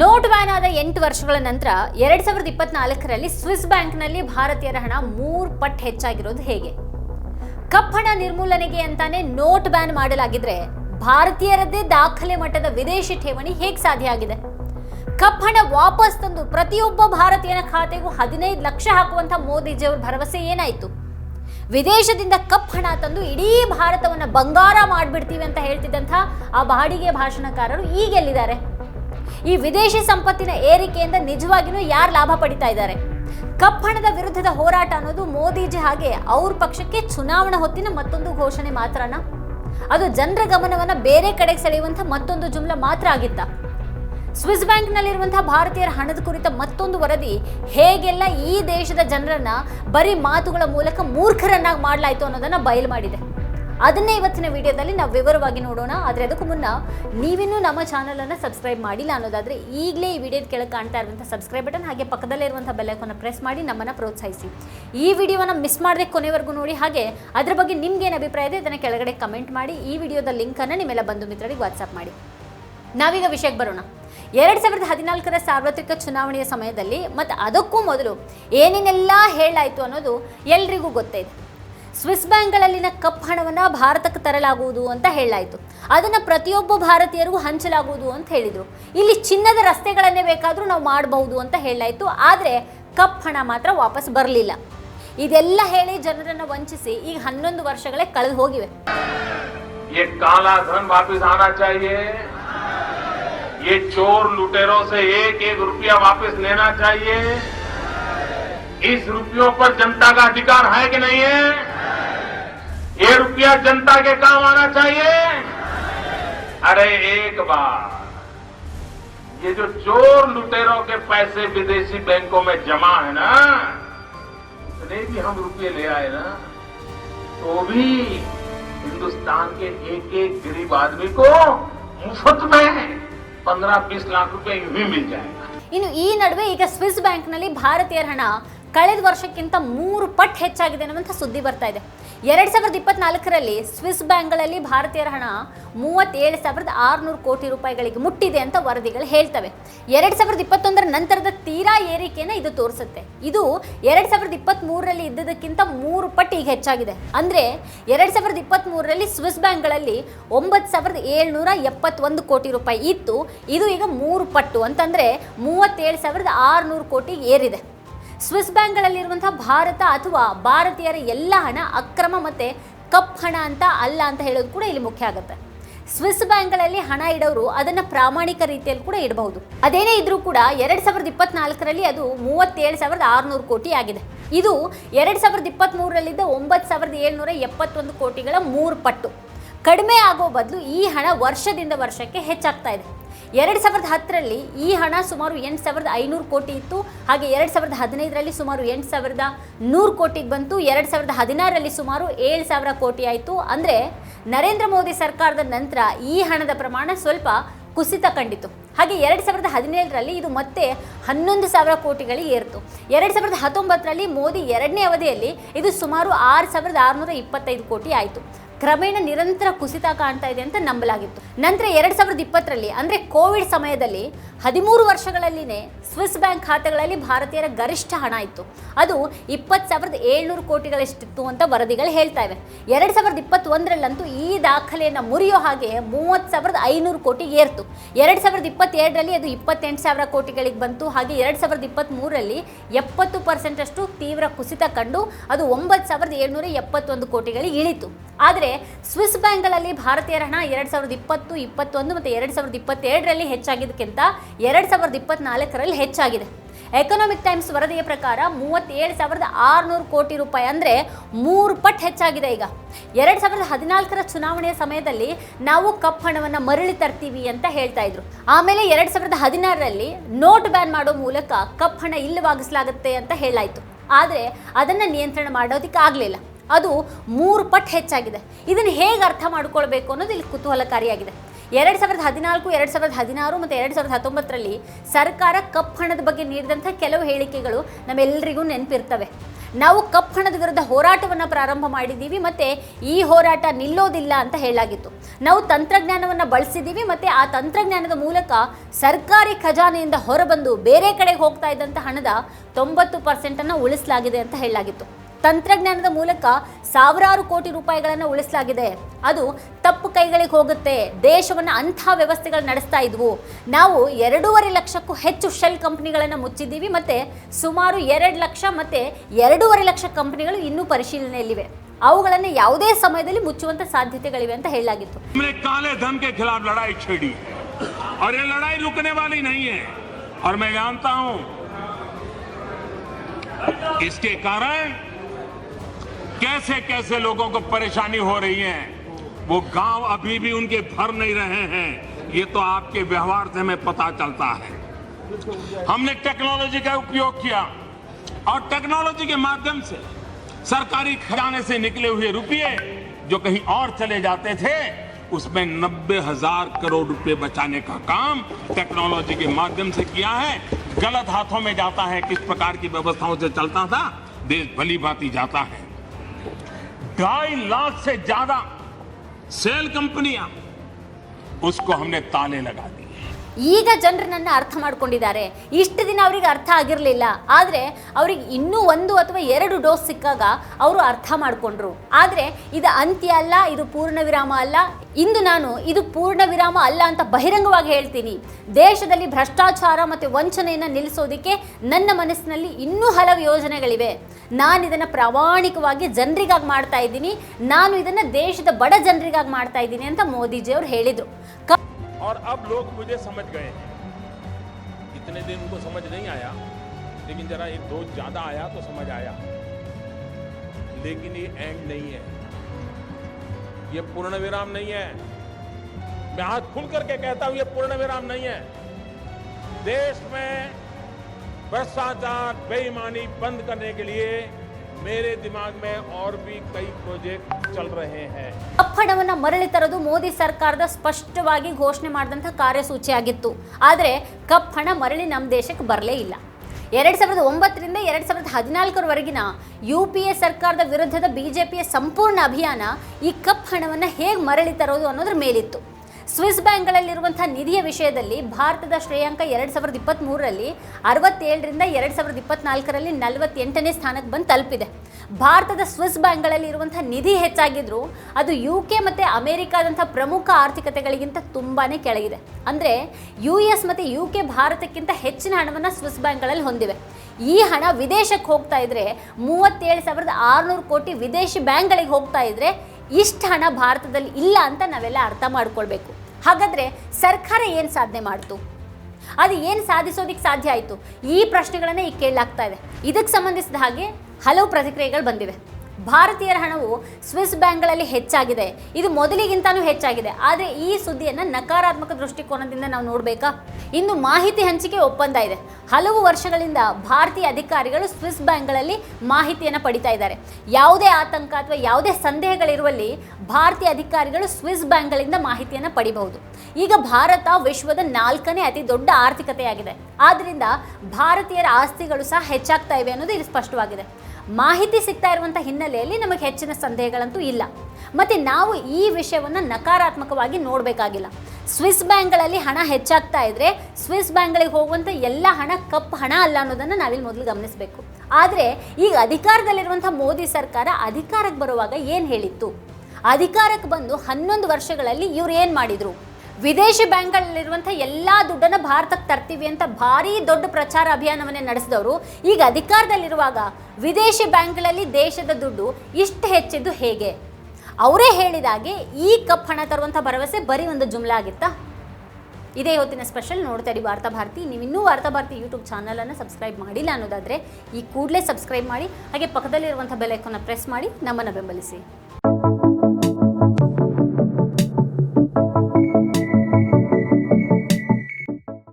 Note ban ಆದ ಎಂಟು ವರ್ಷಗಳ ನಂತರ ಎರಡ್ ಸಾವಿರದ ಇಪ್ಪತ್ನಾಲ್ಕರಲ್ಲಿ ಸ್ವಿಸ್ ಬ್ಯಾಂಕ್ನಲ್ಲಿ ಭಾರತೀಯರ ಹಣ ಮೂರು ಪಟ್ಟು ಹೆಚ್ಚಾಗಿರೋದು ಹೇಗೆ? ಕಪ್ಪಣ ನಿರ್ಮೂಲನೆಗೆ ಅಂತಾನೆ ನೋಟ್ ಬ್ಯಾನ್ ಮಾಡಲಾಗಿದ್ರೆ ಭಾರತೀಯರದ್ದೇ ದಾಖಲೆ ಮಟ್ಟದ ವಿದೇಶಿ ಠೇವಣಿ ಹೇಗೆ ಸಾಧ್ಯ ಆಗಿದೆ? ಕಪ್ಪಣ ವಾಪಸ್ ತಂದು ಪ್ರತಿಯೊಬ್ಬ ಭಾರತೀಯನ ಖಾತೆಗೂ ಹದಿನೈದು ಲಕ್ಷ ಹಾಕುವಂತ ಮೋದಿಜಿಯವರ ಭರವಸೆ ಏನಾಯ್ತು? ವಿದೇಶದಿಂದ ಕಪ್ ಹಣ ತಂದು ಇಡೀ ಭಾರತವನ್ನ ಬಂಗಾರ ಮಾಡಿಬಿಡ್ತೀವಿ ಅಂತ ಹೇಳ್ತಿದ್ದಂಥ ಆ ಬಾಡಿಗೆ ಭಾಷಣಕಾರರು ಈಗ ಎಲ್ಲಿದ್ದಾರೆ? ಈ ವಿದೇಶಿ ಸಂಪತ್ತಿನ ಏರಿಕೆಯಿಂದ ನಿಜವಾಗಿಯೂ ಯಾರು ಲಾಭ ಪಡಿತಾ ಇದ್ದಾರೆ? ಕಪ್ಪಣದ ವಿರುದ್ಧದ ಹೋರಾಟ ಅನ್ನೋದು ಮೋದಿಜಿ ಹಾಗೆ ಅವ್ರ ಪಕ್ಷಕ್ಕೆ ಚುನಾವಣಾ ಹೊತ್ತಿನ ಮತ್ತೊಂದು ಘೋಷಣೆ ಮಾತ್ರನಾ? ಅದು ಜನರ ಗಮನವನ್ನ ಬೇರೆ ಕಡೆಗೆ ಸೆಳೆಯುವಂಥ ಮತ್ತೊಂದು ಜುಮ್ಲ ಮಾತ್ರ ಆಗಿತ್ತ? ಸ್ವಿಸ್ ಬ್ಯಾಂಕ್ನಲ್ಲಿರುವಂತಹ ಭಾರತೀಯರ ಹಣದ ಕುರಿತ ಮತ್ತೊಂದು ವರದಿ, ಹೇಗೆಲ್ಲ ಈ ದೇಶದ ಜನರನ್ನ ಬರೀ ಮಾತುಗಳ ಮೂಲಕ ಮೂರ್ಖರನ್ನಾಗಿ ಮಾಡಲಾಯಿತು ಅನ್ನೋದನ್ನ ಬಯಲು ಮಾಡಿದೆ. ಅದನ್ನೇ ಇವತ್ತಿನ ವಿಡಿಯೋದಲ್ಲಿ ನಾವು ವಿವರವಾಗಿ ನೋಡೋಣ. ಆದರೆ ಅದಕ್ಕೂ ಮುನ್ನ ನೀವಿನ್ನೂ ನಮ್ಮ ಚಾನಲನ್ನು ಸಬ್ಸ್ಕ್ರೈಬ್ ಮಾಡಿಲ್ಲ ಅನ್ನೋದಾದರೆ ಈಗಲೇ ಈ ವಿಡಿಯೋದ ಕೆಳಗೆ ಕಾಣ್ತಾ ಇರುವಂಥ ಸಬ್ಸ್ಕ್ರೈಬ್ ಬಟನ್ ಹಾಗೆ ಪಕ್ಕದಲ್ಲೇ ಇರುವಂಥ ಬೆಲ್ಲೈಕನ್ನು ಪ್ರೆಸ್ ಮಾಡಿ ನಮ್ಮನ್ನು ಪ್ರೋತ್ಸಾಹಿಸಿ. ಈ ವಿಡಿಯೋನ ಮಿಸ್ ಮಾಡದೆ ಕೊನೆವರೆಗೂ ನೋಡಿ, ಹಾಗೆ ಅದರ ಬಗ್ಗೆ ನಿಮ್ಗೇನು ಅಭಿಪ್ರಾಯ ಇದೆ ಇದನ್ನು ಕೆಳಗಡೆ ಕಮೆಂಟ್ ಮಾಡಿ, ಈ ವಿಡಿಯೋದ ಲಿಂಕನ್ನು ನಿಮ್ಮೆಲ್ಲ ಬಂಧು ಮಿತ್ರರಿಗೆ ವಾಟ್ಸಪ್ ಮಾಡಿ. ನಾವೀಗ ವಿಷಯಕ್ಕೆ ಬರೋಣ. ಎರಡು ಸಾವಿರದ ಹದಿನಾಲ್ಕರ ಸಾರ್ವತ್ರಿಕ ಚುನಾವಣೆಯ ಸಮಯದಲ್ಲಿ, ಮತ್ತು ಅದಕ್ಕೂ ಮೊದಲು ಏನೇನೆಲ್ಲ ಹೇಳಾಯಿತು ಅನ್ನೋದು ಎಲ್ರಿಗೂ ಗೊತ್ತೇ ಇದೆ. ಸ್ವಿಸ್ ಬ್ಯಾಂಕ್ಗಳಲ್ಲಿನ ಕಪ್ ಹಣವನ್ನು ಭಾರತಕ್ಕೆ ತರಲಾಗುವುದು ಅಂತ ಹೇಳಾಯಿತು ಅದನ್ನು ಪ್ರತಿಯೊಬ್ಬ ಭಾರತೀಯರಿಗೂ ಹಂಚಲಾಗುವುದು ಅಂತ ಹೇಳಿದರು ಇಲ್ಲಿ ಚಿನ್ನದ ರಸ್ತೆಗಳನ್ನೇ ಬೇಕಾದರೂ ನಾವು ಮಾಡಬಹುದು ಅಂತ ಹೇಳಾಯಿತು ಆದರೆ ಕಪ್ ಹಣ ಮಾತ್ರ ವಾಪಸ್ ಬರಲಿಲ್ಲ ಇದೆಲ್ಲ ಹೇಳಿ ಜನರನ್ನು ವಂಚಿಸಿ ಈಗ ಹನ್ನೊಂದು ವರ್ಷಗಳೇ ಕಳೆದು ಹೋಗಿವೆ ये काला धन वापस आना चाहिए ये चोर लुटेरों से एक एक रुपया वापस लेना चाहिए इस रुपयों पर जनता का अधिकार है कि नहीं है ये रुपया जनता के काम आना चाहिए अरे एक बार ये जो चोर लुटेरों के पैसे विदेशी बैंकों में जमा है ना इतने भी हम रुपये ले आए ना तो भी हिंदुस्तान के एक एक गरीब आदमी को मुफ्त में पंद्रह बीस लाख रुपए यूं ही मिल जाएगा ಇನ್ನು ಈ ನಡುವೆ ಈಗ ಸ್ವಿಸ್ ಬ್ಯಾಂಕ್ನಲ್ಲಿ ಭಾರತೀಯರ ಹಣ ಕಳೆದ ವರ್ಷಕ್ಕಿಂತ ಮೂರು ಪಟ್ಟು ಹೆಚ್ಚಾಗಿದೆ ಅನ್ನುವಂಥ ಸುದ್ದಿ ಬರ್ತಾ ಇದೆ. ಎರಡು ಸಾವಿರದ ಇಪ್ಪತ್ನಾಲ್ಕರಲ್ಲಿ ಸ್ವಿಸ್ ಬ್ಯಾಂಕ್ಗಳಲ್ಲಿ ಭಾರತೀಯರ ಹಣ ಮೂವತ್ತೇಳು ಸಾವಿರದ ಆರುನೂರು ಕೋಟಿ ರೂಪಾಯಿಗಳಿಗೆ ಮುಟ್ಟಿದೆ ಅಂತ ವರದಿಗಳು ಹೇಳ್ತವೆ. ಎರಡು ಸಾವಿರದ ಇಪ್ಪತ್ತೊಂದರ ನಂತರದ ತೀರಾ ಏರಿಕೆಯನ್ನು ಇದು ತೋರಿಸುತ್ತೆ. ಇದು ಎರಡು ಸಾವಿರದ ಇಪ್ಪತ್ತ್ಮೂರರಲ್ಲಿ ಇದ್ದದಕ್ಕಿಂತ ಮೂರು ಪಟ್ಟು ಈಗ ಹೆಚ್ಚಾಗಿದೆ. ಅಂದರೆ ಎರಡು ಸಾವಿರದ ಇಪ್ಪತ್ತ್ಮೂರರಲ್ಲಿ ಸ್ವಿಸ್ ಬ್ಯಾಂಕ್ಗಳಲ್ಲಿ ಒಂಬತ್ತು ಸಾವಿರದ ಏಳ್ನೂರ ಎಪ್ಪತ್ತೊಂದು ಕೋಟಿ ರೂಪಾಯಿ ಇತ್ತು. ಇದು ಈಗ ಮೂರು ಪಟ್ಟು ಅಂತಂದರೆ ಮೂವತ್ತೇಳು ಸಾವಿರದ ಆರುನೂರು ಕೋಟಿ ಏರಿದೆ. ಸ್ವಿಸ್ ಬ್ಯಾಂಕ್ಗಳಲ್ಲಿರುವಂಥ ಭಾರತ ಅಥವಾ ಭಾರತೀಯರ ಎಲ್ಲ ಹಣ ಅಕ್ರಮ ಮತ್ತೆ ಕಪ್ ಹಣ ಅಂತ ಅಲ್ಲ ಅಂತ ಹೇಳೋದು ಕೂಡ ಇಲ್ಲಿ ಮುಖ್ಯ ಆಗುತ್ತೆ. ಸ್ವಿಸ್ ಬ್ಯಾಂಕ್ಗಳಲ್ಲಿ ಹಣ ಇಡೋರು ಅದನ್ನ ಪ್ರಾಮಾಣಿಕ ರೀತಿಯಲ್ಲಿ ಕೂಡ ಇಡಬಹುದು. ಅದೇನೇ ಇದ್ರೂ ಕೂಡ ಎರಡ್ ಸಾವಿರದ ಇಪ್ಪತ್ನಾಲ್ಕರಲ್ಲಿ ಅದು ಮೂವತ್ತೇಳು ಸಾವಿರದ ಆರುನೂರು ಕೋಟಿ ಆಗಿದೆ. ಇದು ಎರಡ್ ಸಾವಿರದ ಇಪ್ಪತ್ತ್ಮೂರರಲ್ಲಿದ್ದ ಒಂಬತ್ತು ಸಾವಿರದ ಏಳ್ನೂರ ಎಪ್ಪತ್ತೊಂದು ಕೋಟಿಗಳ ಮೂರು ಪಟ್ಟು. ಕಡಿಮೆ ಆಗೋ ಬದಲು ಈ ಹಣ ವರ್ಷದಿಂದ ವರ್ಷಕ್ಕೆ ಹೆಚ್ಚಾಗ್ತಾ ಇದೆ. ಎರಡು ಸಾವಿರದ ಹತ್ತರಲ್ಲಿ ಈ ಹಣ ಸುಮಾರು ಎಂಟು ಸಾವಿರದ ಐನೂರು ಕೋಟಿ ಇತ್ತು. ಹಾಗೆ ಎರಡು ಸಾವಿರದ ಹದಿನೈದರಲ್ಲಿ ಸುಮಾರು ಎಂಟು ಸಾವಿರದ ನೂರು ಕೋಟಿಗೆ ಬಂತು. ಎರಡು ಸಾವಿರದ ಹದಿನಾರರಲ್ಲಿ ಸುಮಾರು ಏಳು ಸಾವಿರ ಕೋಟಿ ಆಯಿತು. ಅಂದರೆ ನರೇಂದ್ರ ಮೋದಿ ಸರ್ಕಾರದ ನಂತರ ಈ ಹಣದ ಪ್ರಮಾಣ ಸ್ವಲ್ಪ ಕುಸಿತ ಕಂಡಿತು. ಹಾಗೆ ಎರಡು ಸಾವಿರದ ಹದಿನೇಳರಲ್ಲಿ ಇದು ಮತ್ತೆ ಹನ್ನೊಂದು ಸಾವಿರ ಕೋಟಿಗಳಿಗೆ ಏರಿತು. ಎರಡು ಸಾವಿರದ ಹತ್ತೊಂಬತ್ತರಲ್ಲಿ ಮೋದಿ ಎರಡನೇ ಅವಧಿಯಲ್ಲಿ ಇದು ಸುಮಾರು ಆರು ಸಾವಿರದ ಆರುನೂರ ಇಪ್ಪತ್ತೈದು ಕೋಟಿ ಆಯಿತು. ಕ್ರಮೇಣ ನಿರಂತರ ಕುಸಿತ ಕಾಣ್ತಾ ಇದೆ ಅಂತ ನಂಬಲಾಗಿತ್ತು. ನಂತರ ಎರಡು ಸಾವಿರದ ಇಪ್ಪತ್ತರಲ್ಲಿ, ಅಂದ್ರೆ ಕೋವಿಡ್ ಸಮಯದಲ್ಲಿ ಹದಿಮೂರು ವರ್ಷಗಳಲ್ಲಿನೇ ಸ್ವಿಸ್ ಬ್ಯಾಂಕ್ ಖಾತೆಗಳಲ್ಲಿ ಭಾರತೀಯರ ಗರಿಷ್ಠ ಹಣ ಇತ್ತು. ಅದು ಇಪ್ಪತ್ತು ಸಾವಿರದ ಏಳ್ನೂರು ಕೋಟಿಗಳಷ್ಟಿತ್ತು ಅಂತ ವರದಿಗಳು ಹೇಳ್ತಾ ಇವೆ. ಎರಡ್ ಸಾವಿರದ ಇಪ್ಪತ್ತೊಂದರಲ್ಲಂತೂ ಈ ದಾಖಲೆಯನ್ನು ಮುರಿಯೋ ಹಾಗೆ ಮೂವತ್ತು ಸಾವಿರದ ಐನೂರು ಕೋಟಿ ಏರ್ತು. ಎರಡು ಸಾವಿರದ ಇಪ್ಪತ್ತೆರಡರಲ್ಲಿ ಅದು ಇಪ್ಪತ್ತೆಂಟು ಸಾವಿರ ಕೋಟಿಗಳಿಗೆ ಬಂತು. ಹಾಗೆ ಎರಡು ಸಾವಿರದ ಇಪ್ಪತ್ತ್ಮೂರರಲ್ಲಿ ಎಪ್ಪತ್ತು ಪರ್ಸೆಂಟ್ ಅಷ್ಟು ತೀವ್ರ ಕುಸಿತ ಕಂಡು ಅದು ಒಂಬತ್ತು ಸಾವಿರದ ಏಳ್ನೂರ ಎಪ್ಪತ್ತೊಂದು ಕೋಟಿಗಳಿಗೆ ಇಳಿತು. ಆದರೆ ಸ್ವಿಸ್ ಬ್ಯಾಂಕ್ಗಳಲ್ಲಿ ಭಾರತೀಯರ ಹಣ ಎರಡು ಸಾವಿರದ ಇಪ್ಪತ್ತು, ಇಪ್ಪತ್ತೊಂದು ಮತ್ತು ಎರಡು ಸಾವಿರದ ಇಪ್ಪತ್ತೆರಡರಲ್ಲಿ ಹೆಚ್ಚಾಗಿದ್ದಕ್ಕಿಂತ ಎರಡು ಸಾವಿರದ ಇಪ್ಪತ್ನಾಲ್ಕರಲ್ಲಿ ಹೆಚ್ಚಾಗಿದೆ. ಎಕನಾಮಿಕ್ ಟೈಮ್ಸ್ ವರದಿಯ ಪ್ರಕಾರ ಮೂವತ್ತೇಳು ಸಾವಿರದ ಆರುನೂರು ಕೋಟಿ ರೂಪಾಯಿ ಅಂದರೆ ಮೂರು ಪಟ್ಟು ಹೆಚ್ಚಾಗಿದೆ ಈಗ. ಎರಡು ಸಾವಿರದ ಹದಿನಾಲ್ಕರ ಚುನಾವಣೆಯ ಸಮಯದಲ್ಲಿ ನಾವು ಕಪ್ ಹಣವನ್ನು ಮರಳಿ ತರ್ತೀವಿ ಅಂತ ಹೇಳ್ತಾ ಇದ್ರು. ಆಮೇಲೆ ಎರಡು ಸಾವಿರದ ಹದಿನಾರರಲ್ಲಿ ನೋಟ್ ಬ್ಯಾನ್ ಮಾಡೋ ಮೂಲಕ ಕಪ್ ಹಣ ಇಲ್ಲವಾಗಿಸಲಾಗುತ್ತೆ ಅಂತ ಹೇಳಾಯಿತು. ಆದರೆ ಅದನ್ನು ನಿಯಂತ್ರಣ ಮಾಡೋದಕ್ಕೆ ಆಗಲಿಲ್ಲ ಅದು ಮೂರು ಪಟ್ಟು ಹೆಚ್ಚಾಗಿದೆ. ಇದನ್ನು ಹೇಗೆ ಅರ್ಥ ಮಾಡ್ಕೊಳ್ಬೇಕು ಅನ್ನೋದು ಇಲ್ಲಿ ಕುತೂಹಲಕಾರಿಯಾಗಿದೆ. ಎರಡು ಸಾವಿರದ ಹದಿನಾಲ್ಕು, ಎರಡು ಸಾವಿರದ ಹದಿನಾರು ಮತ್ತು ಎರಡು ಸಾವಿರದ ಹತ್ತೊಂಬತ್ತರಲ್ಲಿ ಸರ್ಕಾರ ಕಪ್ಪು ಹಣದ ಬಗ್ಗೆ ನೀಡಿದಂಥ ಕೆಲವು ಹೇಳಿಕೆಗಳು ನಮ್ಮೆಲ್ಲರಿಗೂ ನೆನಪಿರ್ತವೆ. ನಾವು ಕಪ್ಪು ಹಣದ ವಿರುದ್ಧ ಹೋರಾಟವನ್ನು ಪ್ರಾರಂಭ ಮಾಡಿದ್ದೀವಿ ಮತ್ತು ಈ ಹೋರಾಟ ನಿಲ್ಲೋದಿಲ್ಲ ಅಂತ ಹೇಳಲಾಗಿತ್ತು. ನಾವು ತಂತ್ರಜ್ಞಾನವನ್ನು ಬಳಸಿದ್ದೀವಿ ಮತ್ತು ಆ ತಂತ್ರಜ್ಞಾನದ ಮೂಲಕ ಸರ್ಕಾರಿ ಖಜಾನೆಯಿಂದ ಹೊರಬಂದು ಬೇರೆ ಕಡೆಗೆ ಹೋಗ್ತಾ ಇದ್ದಂಥ ಹಣದ ತೊಂಬತ್ತು ಪರ್ಸೆಂಟನ್ನು ಉಳಿಸಲಾಗಿದೆ ಅಂತ ಹೇಳಲಾಗಿತ್ತು. ತಂತ್ರಜ್ಞಾನದ ಮೂಲಕ ಸಾವಿರಾರು ಕೋಟಿ ರೂಪಾಯಿಗಳನ್ನು ಉಳಿಸಲಾಗಿದೆ ಅದು ತಪ್ಪು ಕೈಗಳಿಗೆ ಹೋಗುತ್ತೆ ದೇಶವನ್ನು ಅಂಥ ವ್ಯವಸ್ಥೆಗಳು ನಡೆಸ್ತಾ ಇದ್ವು ನಾವು ಎರಡೂವರೆ ಲಕ್ಷಕ್ಕೂ ಹೆಚ್ಚು ಶೆಲ್ ಕಂಪನಿಗಳನ್ನು ಮುಚ್ಚಿದ್ದೀವಿ ಮತ್ತೆ ಸುಮಾರು ಎರಡು ಲಕ್ಷ ಮತ್ತೆ ಎರಡೂವರೆ ಲಕ್ಷ ಕಂಪನಿಗಳು ಇನ್ನೂ ಪರಿಶೀಲನೆಯಲ್ಲಿವೆ ಅವುಗಳನ್ನು ಯಾವುದೇ ಸಮಯದಲ್ಲಿ ಮುಚ್ಚುವಂತ ಸಾಧ್ಯತೆಗಳಿವೆ ಅಂತ ಹೇಳಲಾಗಿತ್ತು हमने काले धन के खिलाफ लड़ाई छेड़ी है और ये लड़ाई रुकने वाली नहीं है और मैं जानता हूं इसके कारण कैसे कैसे लोगों को परेशानी हो रही है? वो गाँव अभी भी उनके भर नहीं रहे हैं। ये तो आपके व्यवहार से हमें पता चलता है। हमने टेक्नोलॉजी का उपयोग किया। और टेक्नोलॉजी के माध्यम से सरकारी खजाने से निकले हुए रुपये जो कहीं और चले जाते थे, उसमें नब्बे हज़ार करोड़ रुपए बचाने का काम टेक्नोलॉजी के माध्यम से किया है। गलत हाथों में जाता है, किस प्रकार की व्यवस्थाओं से चलता था देश भली भांति जाता है। ढाई लाख से ज़्यादा सेल कंपनियाँ उसको हमने ताले लगा दिए। ಈಗ ಜನರು ನನ್ನ ಅರ್ಥ ಮಾಡ್ಕೊಂಡಿದ್ದಾರೆ. ಇಷ್ಟು ದಿನ ಅವರಿಗೆ ಅರ್ಥ ಆಗಿರಲಿಲ್ಲ. ಆದರೆ ಅವರಿಗೆ ಇನ್ನೂ ಒಂದು ಅಥವಾ ಎರಡು ಡೋಸ್ ಸಿಕ್ಕಾಗ ಅವರು ಅರ್ಥ ಮಾಡಿಕೊಂಡ್ರು. ಆದರೆ ಇದು ಅಂತ್ಯ ಅಲ್ಲ, ಇದು ಪೂರ್ಣ ವಿರಾಮ ಅಲ್ಲ. ಇಂದು ನಾನು ಇದು ಪೂರ್ಣ ವಿರಾಮ ಅಲ್ಲ ಅಂತ ಬಹಿರಂಗವಾಗಿ ಹೇಳ್ತೀನಿ. ದೇಶದಲ್ಲಿ ಭ್ರಷ್ಟಾಚಾರ ಮತ್ತು ವಂಚನೆಯನ್ನು ನಿಲ್ಲಿಸೋದಕ್ಕೆ ನನ್ನ ಮನಸ್ಸಿನಲ್ಲಿ ಇನ್ನೂ ಹಲವು ಯೋಜನೆಗಳಿವೆ. ನಾನು ಇದನ್ನು ಪ್ರಾಮಾಣಿಕವಾಗಿ ಜನರಿಗಾಗಿ ಮಾಡ್ತಾ ಇದ್ದೀನಿ. ನಾನು ಇದನ್ನು ದೇಶದ ಬಡ ಜನರಿಗಾಗಿ ಮಾಡ್ತಾ ಇದ್ದೀನಿ ಅಂತ ಮೋದಿಜಿಯವರು ಹೇಳಿದರು. और अब लोग मुझे समझ गए हैं। इतने दिन उनको समझ नहीं आया, लेकिन जरा एक डोज ज़्यादा आया तो समझ आया। लेकिन ये एंड नहीं है। ये पूर्ण विराम नहीं है। मैं हाथ खुल करके कहता हूँ, ये पूर्ण विराम नहीं है। देश में भ्रष्टाचार, बेईमानी बंद करने के लिए मेरे दिमाग में और भी कई प्रोजेक्ट चल रहे हैं ಕಪ್ಪಣವನ್ನ ಮರಳಿ ತರೋದು ಮೋದಿ ಸರ್ಕಾರದ ಸ್ಪಷ್ಟವಾಗಿ ಘೋಷಣೆ ಮಾಡಿದಂಥ ಕಾರ್ಯಸೂಚಿಯಾಗಿತ್ತು ಆದರೆ ಕಪ್ಪಣ ಮರಳಿ ನಮ್ಮ ದೇಶಕ್ಕೆ ಬರಲೇ ಇಲ್ಲ ಎರಡು ಸಾವಿರದ ಒಂಬತ್ತರಿಂದ ಎರಡು ಸಾವಿರದ ಹದಿನಾಲ್ಕರವರೆಗಿನ ಯು ಪಿ ಎ ಸರ್ಕಾರದ ವಿರುದ್ಧದ ಬಿ ಜೆ ಪಿಯ ಸಂಪೂರ್ಣ ಅಭಿಯಾನ ಈ ಕಪ್ ಹಣವನ್ನು ಹೇಗೆ ಮರಳಿ ತರೋದು ಅನ್ನೋದ್ರ ಮೇಲಿತ್ತು ಸ್ವಿಸ್ ಬ್ಯಾಂಕ್ಗಳಲ್ಲಿರುವಂಥ ನಿಧಿಯ ವಿಷಯದಲ್ಲಿ ಭಾರತದ ಶ್ರೇಯಾಂಕ ಎರಡು ಸಾವಿರದ ಇಪ್ಪತ್ತ್ಮೂರರಲ್ಲಿ ಅರವತ್ತೇಳರಿಂದ ಎರಡು ಸಾವಿರದ ಇಪ್ಪತ್ನಾಲ್ಕರಲ್ಲಿ ನಲವತ್ತೆಂಟನೇ ಸ್ಥಾನಕ್ಕೆ ಬಂದು ತಲುಪಿದೆ. ಭಾರತದ ಸ್ವಿಸ್ ಬ್ಯಾಂಕ್ಗಳಲ್ಲಿ ಇರುವಂಥ ನಿಧಿ ಹೆಚ್ಚಾಗಿದ್ರು ಅದು ಯು ಕೆ ಮತ್ತು ಅಮೆರಿಕಾದಂಥ ಪ್ರಮುಖ ಆರ್ಥಿಕತೆಗಳಿಗಿಂತ ತುಂಬಾ ಕೆಳಗಿದೆ. ಅಂದರೆ ಯು ಎಸ್ ಮತ್ತು ಯು ಕೆ ಭಾರತಕ್ಕಿಂತ ಹೆಚ್ಚಿನ ಹಣವನ್ನು ಸ್ವಿಸ್ ಬ್ಯಾಂಕ್ಗಳಲ್ಲಿ ಹೊಂದಿವೆ. ಈ ಹಣ ವಿದೇಶಕ್ಕೆ ಹೋಗ್ತಾ ಇದ್ರೆ ಮೂವತ್ತೇಳು ಸಾವಿರದ ಆರುನೂರು ಕೋಟಿ ವಿದೇಶಿ ಬ್ಯಾಂಕ್ಗಳಿಗೆ ಹೋಗ್ತಾ ಇದ್ರೆ ಇಷ್ಟು ಹಣ ಭಾರತದಲ್ಲಿ ಇಲ್ಲ ಅಂತ ನಾವೆಲ್ಲ ಅರ್ಥ ಮಾಡ್ಕೊಳ್ಬೇಕು. ಹಾಗಾದರೆ ಸರ್ಕಾರ ಏನು ಸಾಧನೆ ಮಾಡ್ತು? ಅದು ಏನು ಸಾಧಿಸೋದಕ್ಕೆ ಸಾಧ್ಯ ಆಯಿತು? ಈ ಪ್ರಶ್ನೆಗಳನ್ನೇ ಈಗ ಕೇಳಲಾಗ್ತಾ ಇದೆ. ಇದಕ್ಕೆ ಸಂಬಂಧಿಸಿದ ಹಾಗೆ ಹಲವು ಪ್ರತಿಕ್ರಿಯೆಗಳು ಬಂದಿವೆ. ಭಾರತೀಯರ ಹಣವು ಸ್ವಿಸ್ ಬ್ಯಾಂಕ್ಗಳಲ್ಲಿ ಹೆಚ್ಚಾಗಿದೆ. ಇದು ಮೊದಲಿಗಿಂತನೂ ಹೆಚ್ಚಾಗಿದೆ. ಆದರೆ ಈ ಸುದ್ದಿಯನ್ನು ನಕಾರಾತ್ಮಕ ದೃಷ್ಟಿಕೋನದಿಂದ ನಾವು ನೋಡಬೇಕಾ? ಇನ್ನು ಮಾಹಿತಿ ಹಂಚಿಕೆ ಒಪ್ಪಂದ ಇದೆ. ಹಲವು ವರ್ಷಗಳಿಂದ ಭಾರತೀಯ ಅಧಿಕಾರಿಗಳು ಸ್ವಿಸ್ ಬ್ಯಾಂಕ್ಗಳಲ್ಲಿ ಮಾಹಿತಿಯನ್ನು ಪಡಿತಾ ಇದ್ದಾರೆ. ಯಾವುದೇ ಆತಂಕ ಅಥವಾ ಯಾವುದೇ ಸಂದೇಹಗಳಿರುವಲ್ಲಿ ಭಾರತೀಯ ಅಧಿಕಾರಿಗಳು ಸ್ವಿಸ್ ಬ್ಯಾಂಕ್ಗಳಿಂದ ಮಾಹಿತಿಯನ್ನು ಪಡಿಬಹುದು. ಈಗ ಭಾರತ ವಿಶ್ವದ ನಾಲ್ಕನೇ ಅತಿ ದೊಡ್ಡ ಆರ್ಥಿಕತೆಯಾಗಿದೆ. ಆದ್ದರಿಂದ ಭಾರತೀಯರ ಆಸ್ತಿಗಳು ಸಹ ಹೆಚ್ಚಾಗ್ತಾ ಇವೆ ಅನ್ನೋದು ಇಲ್ಲಿ ಸ್ಪಷ್ಟವಾಗಿದೆ. ಮಾಹಿತಿ ಸಿಗ್ತಾ ಇರುವಂಥ ಹಿನ್ನೆಲೆಯಲ್ಲಿ ನಮಗೆ ಹೆಚ್ಚಿನ ಸಂದೇಹಗಳಂತೂ ಇಲ್ಲ. ಮತ್ತು ನಾವು ಈ ವಿಷಯವನ್ನು ನಕಾರಾತ್ಮಕವಾಗಿ ನೋಡಬೇಕಾಗಿಲ್ಲ. ಸ್ವಿಸ್ ಬ್ಯಾಂಕ್ಗಳಲ್ಲಿ ಹಣ ಹೆಚ್ಚಾಗ್ತಾ ಇದ್ದರೆ ಸ್ವಿಸ್ ಬ್ಯಾಂಕ್ಗಳಿಗೆ ಹೋಗುವಂಥ ಎಲ್ಲ ಹಣ ಕಪ್ ಹಣ ಅಲ್ಲ ಅನ್ನೋದನ್ನು ನಾವಿಲ್ಲಿ ಮೊದಲು ಗಮನಿಸಬೇಕು. ಆದರೆ ಈಗ ಅಧಿಕಾರದಲ್ಲಿರುವಂಥ ಮೋದಿ ಸರ್ಕಾರ ಅಧಿಕಾರಕ್ಕೆ ಬರುವಾಗ ಏನು ಹೇಳಿತ್ತು? ಅಧಿಕಾರಕ್ಕೆ ಬಂದು ಹನ್ನೊಂದು ವರ್ಷಗಳಲ್ಲಿ ಇವ್ರು ಏನು ಮಾಡಿದರು? ವಿದೇಶಿ ಬ್ಯಾಂಕ್ಗಳಲ್ಲಿರುವಂಥ ಎಲ್ಲ ದುಡ್ಡನ್ನು ಭಾರತಕ್ಕೆ ತರ್ತೀವಿ ಅಂತ ಭಾರಿ ದೊಡ್ಡ ಪ್ರಚಾರ ಅಭಿಯಾನವನ್ನೇ ನಡೆಸಿದವರು. ಈಗ ಅಧಿಕಾರದಲ್ಲಿರುವಾಗ ವಿದೇಶಿ ಬ್ಯಾಂಕ್ಗಳಲ್ಲಿ ದೇಶದ ದುಡ್ಡು ಇಷ್ಟು ಹೆಚ್ಚಿದ್ದು ಹೇಗೆ? ಅವರೇ ಹೇಳಿದಾಗೆ ಈ ಕಪ್ ಹಣ ತರುವಂಥ ಭರವಸೆ ಬರೀ ಒಂದು ಜುಮ್ಲಾ ಆಗಿತ್ತಾ? ಇದೇ ಇವತ್ತಿನ ಸ್ಪೆಷಲ್ ನೋಡ್ತಾ ಇರಿ ವಾರ್ತಾ ಭಾರತಿ. ನೀವು ಇನ್ನೂ ವಾರ್ತಾ ಭಾರತಿ ಯೂಟ್ಯೂಬ್ ಚಾನಲನ್ನು ಸಬ್ಸ್ಕ್ರೈಬ್ ಮಾಡಿಲ್ಲ ಅನ್ನೋದಾದರೆ ಈ ಕೂಡಲೇ ಸಬ್ಸ್ಕ್ರೈಬ್ ಮಾಡಿ, ಹಾಗೆ ಪಕ್ಕದಲ್ಲಿರುವಂಥ ಬೆಲ್ ಐಕಾನ್ನ ಪ್ರೆಸ್ ಮಾಡಿ, ನಮ್ಮನ್ನು ಬೆಂಬಲಿಸಿ.